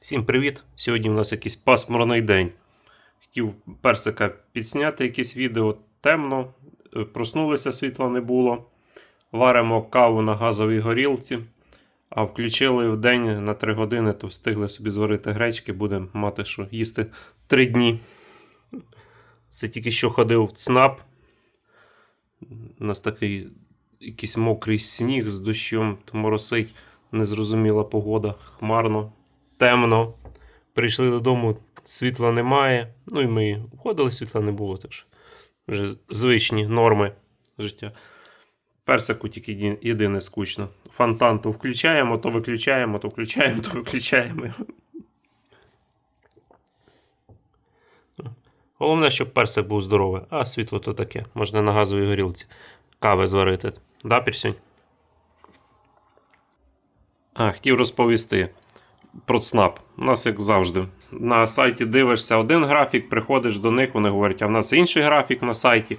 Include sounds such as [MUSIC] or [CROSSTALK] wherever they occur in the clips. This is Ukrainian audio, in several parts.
Всім привіт! Сьогодні у нас якийсь пасмурний день. Хотів персика підсняти якесь відео темно, е, проснулися, світла не було. Варимо каву на газовій горілці, а включили в день на 3 години, то встигли собі зварити гречки, будемо мати що їсти 3 дні. Це тільки що ходив в ЦНАП. У нас такий якийсь мокрий сніг з дощом, моросить, незрозуміла погода, хмарно темно. Прийшли додому, світла немає. Ну і ми входили, світла не було. Тож вже звичні норми життя. Персику тільки єдине скучно. Фонтан то включаємо, то виключаємо, то включаємо, то виключаємо. Головне, щоб персик був здоровий, а світло то таке. Можна на газовій горілці кави зварити. Да, Пірсюнь? А, хотів розповісти про ЦНАП. У нас, як завжди, на сайті дивишся один графік, приходиш до них, вони говорять, а в нас інший графік на сайті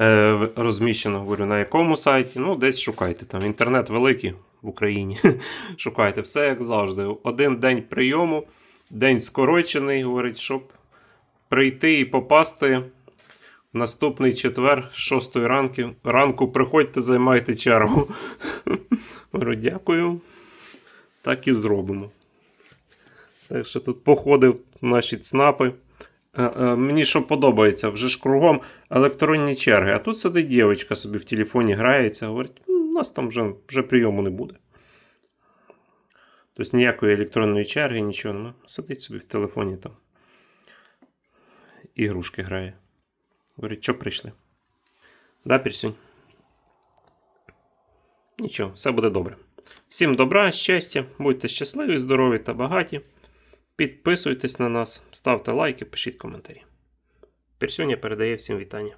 е, розміщено. Говорю, на якому сайті? Ну, десь шукайте. Там інтернет великий в Україні. [LAUGHS] шукайте все як завжди. Один день прийому, день скорочений, говорить, щоб прийти і попасти. Наступний четвер, 6 ранку, ранку приходьте, займайте чергу. [LAUGHS] Говорю, дякую. Так і зробимо. Так що тут походив наші ЦНАПи. Е, е, Мені що подобається, вже ж кругом електронні черги. А тут сидить дівчинка собі в телефоні грається, говорить, у нас там вже, вже прийому не буде. Тобто ніякої електронної черги, нічого немає. Сидить собі в телефоні там. Ігрушки грає. Говорить, що прийшли? Да, Пірсюнь? Нічого, все буде добре. Всім добра, щастя, будьте щасливі, здорові та багаті. Підписуйтесь на нас, ставте лайки, пишіть коментарі. Персюня передає всім вітання.